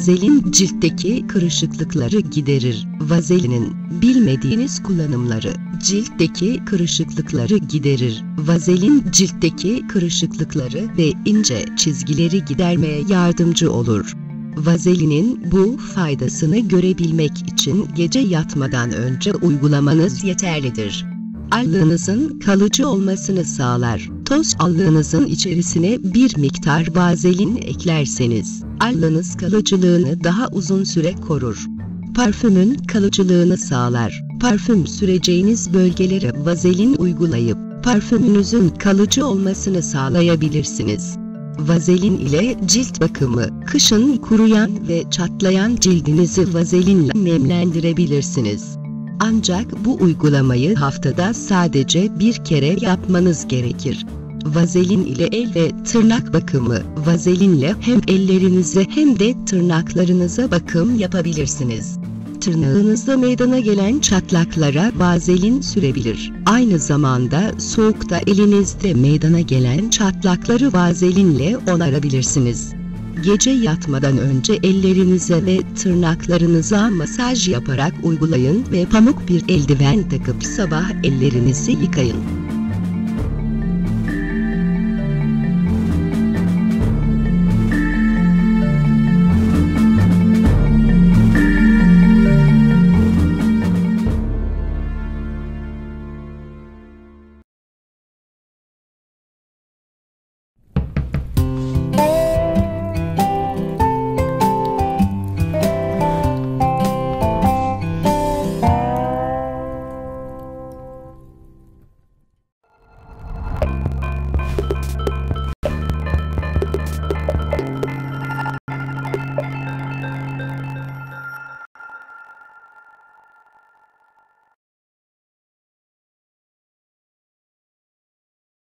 Vazelin ciltteki kırışıklıkları giderir. Vazelinin bilmediğiniz kullanımları ciltteki kırışıklıkları giderir. Vazelin ciltteki kırışıklıkları ve ince çizgileri gidermeye yardımcı olur. Vazelinin bu faydasını görebilmek için gece yatmadan önce uygulamanız yeterlidir. Allığınızın kalıcı olmasını sağlar. Toz allığınızın içerisine bir miktar vazelin eklerseniz, allığınız kalıcılığını daha uzun süre korur. Parfümün kalıcılığını sağlar. Parfüm süreceğiniz bölgelere vazelin uygulayıp, parfümünüzün kalıcı olmasını sağlayabilirsiniz. Vazelin ile cilt bakımı, kışın kuruyan ve çatlayan cildinizi vazelinle nemlendirebilirsiniz. Ancak bu uygulamayı haftada sadece bir kere yapmanız gerekir. Vazelin ile el ve tırnak bakımı. Vazelinle hem ellerinize hem de tırnaklarınıza bakım yapabilirsiniz. Tırnağınızda meydana gelen çatlaklara vazelin sürebilir. Aynı zamanda soğukta elinizde meydana gelen çatlakları vazelinle onarabilirsiniz. Gece yatmadan önce ellerinize ve tırnaklarınıza masaj yaparak uygulayın ve pamuk bir eldiven takıp sabah ellerinizi yıkayın.